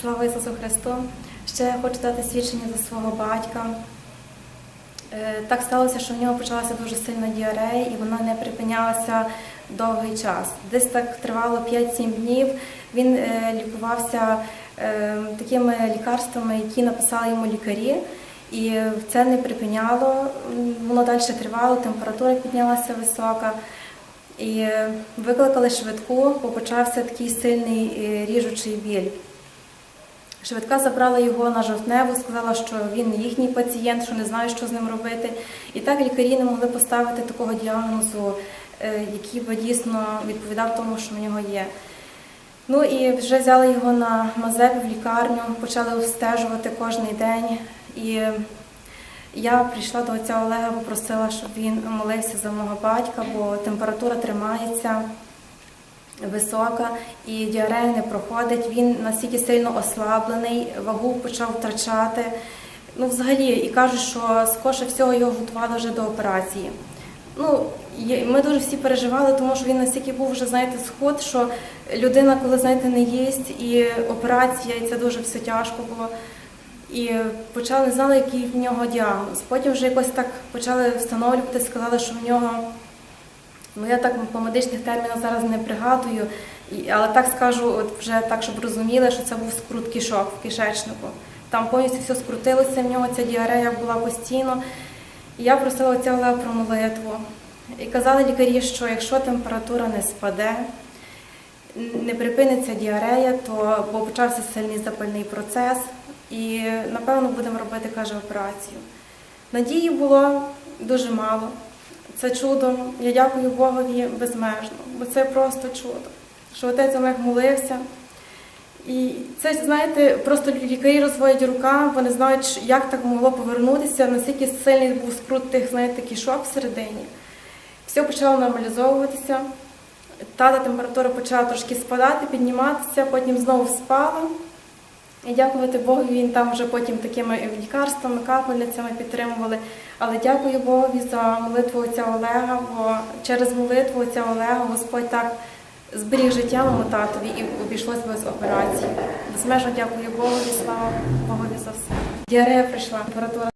Слава Ісусу Христу! Ще хочу дати свідчення за свого батька. Е, Так сталося, що в нього почалася дуже сильна діарея, і вона не припинялася довгий час. Десь так тривало 5-7 днів. Він е, лікувався е, такими лікарствами, які написали йому лікарі. І це не припиняло. Воно далі тривало, температура піднялася висока. І викликали швидку, бо почався такий сильний ріжучий біль. Швидка забрала його на жовтневу, сказала, що він їхній пацієнт, що не знає, що з ним робити. І так лікарі не могли поставити такого діагнозу, е, який би дійсно відповідав тому, що в нього є. Ну і вже взяли його на Мазеп в лікарню, почали обстежувати кожен день. І я прийшла до отця Олега, попросила, щоб він молився за мого батька, бо температура тримається висока і діарея не проходить. Він настільки сильно ослаблений, вагу почав втрачати. Ну, взагалі, і кажуть, що скорше всього його готували вже до операції. Ну, ми дуже всі переживали, тому що він настільки був вже, знаєте, сход, що людина, коли знаєте, не їсть, і операція, і це дуже все тяжко було. І почали не знали, який в нього діагноз. Потім вже якось так почали встановлювати, сказали, що в нього Ну, я так по медичних термінах зараз не пригадую, але так скажу, от вже так, щоб розуміли, що це був скрут кишок в кишечнику. Там повністю все скрутилося, в нього ця діарея була постійно. І я просила отця Олега про молитву. І казали лікарі, що якщо температура не спаде, не припиниться діарея, то бо почався сильний запальний процес, і напевно будемо робити, каже, операцію. Надії було дуже мало. Це чудо. Я дякую Богові безмежно, бо це просто чудо. Що отець Олег молився. І це, знаєте, просто лікарі розводять рука, вони знають, як так могло повернутися, наскільки сильний був скрут тих, знаєте, кишок всередині. Все почало нормалізовуватися. Тата температура почала трошки спадати, підніматися, потім знову спала. І дякувати Богу, він там вже потім такими лікарствами, капельницями підтримували. Але дякую Богові за молитву отця Олега, бо через молитву отця Олега Господь так зберіг життя моєму татові і обійшлось без операції. Безмежно дякую Богові, слава Богові за все. Діарея прийшла, температура